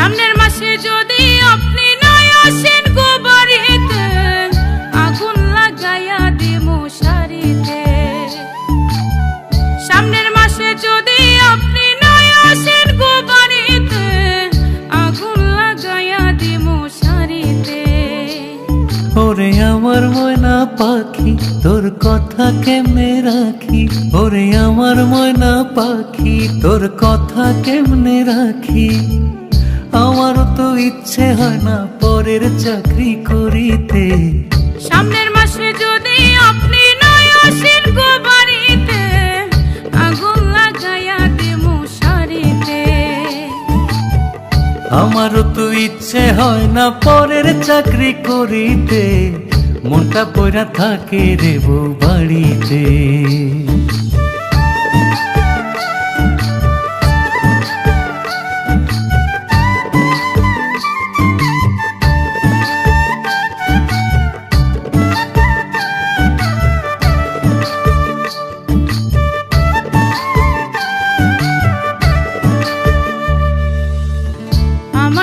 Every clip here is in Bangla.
সামনের মাসে যদি আপনি নাই আসেন গো আগুন লাগাইয়া দিমু শাড়িতে সামনের মাসে যদি আপনি নাই আসেন গো আগুন লাগাইয়া দিমু শাড়িতে ওরে আমার ময়না পাখি, তোর কথা কেমনে রাখি? ওরে আমার ময়না পাখি, তোর কথা কেমনে রাখি? আমারও তো ইচ্ছে হয় না পরের চাকরি করিতে। সামনের মাসে যদি আপনি নাই আসেন গো বাড়িতে আগুন লাগাইয়া দিমু শাড়িতে আমারও তো ইচ্ছে হয় না পরের চাকরি করিতে। মনটা পয়রা থাকে রে বউ বাড়িতে।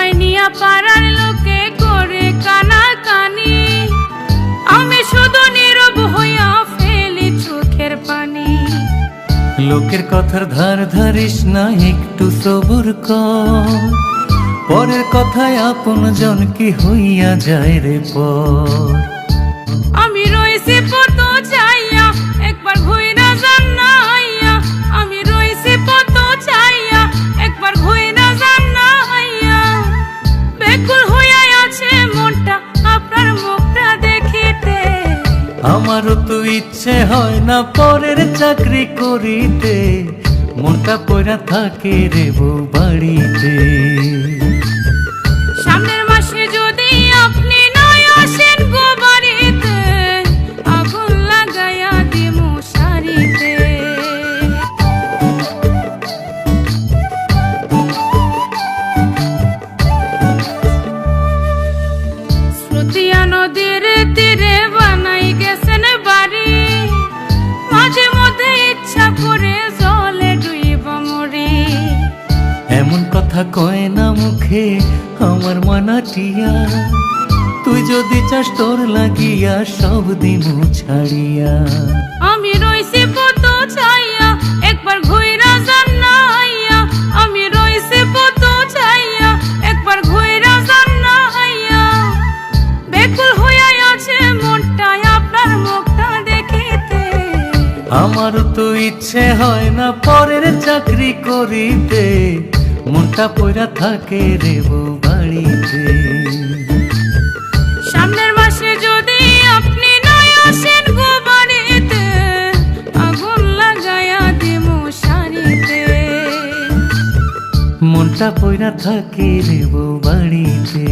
আমায় নিয়া পাড়ার লোকে করে কানা কানি আমি শুধু নীরব হইয়া ফেলি চোখের পানি। লোকের কথার ধার ধারিস না একটু সবুর কর। পরের কথায় আপন জন কি হইয়া যায় রে পর? আমি রয়েছি আমারও তো ইচ্ছে হয় না পরের চাকরি করিতে। মনটা পয়রা থাকে রে বাড়িতে। কথা কয় না মুখে আমার মানাটিয়া। তুই যদি চাস তোর লাগিয়া সব দিমু ছাড়িয়া। আমি রইছি পত চাইয়া একবার ঘুইরা যান না আইয়া আমি রইছি পত চাইয়া একবার ঘুইরা যান না আইয়া বেকুল হইয়া আছে মনটা আপনার মুখটা দেখিতে। আমার তো ইচ্ছে হয় না পরের চাকরি করিতে। মনটা পয়রা থাকে রে বউ বাড়িতে। সামনের মাসে যদি আপনি নাই আসেন গো বাড়িতে আগুন লাগায়া দিমু শাড়িতে। মনটা পয়রা থাকে রে বউ বাড়িতে।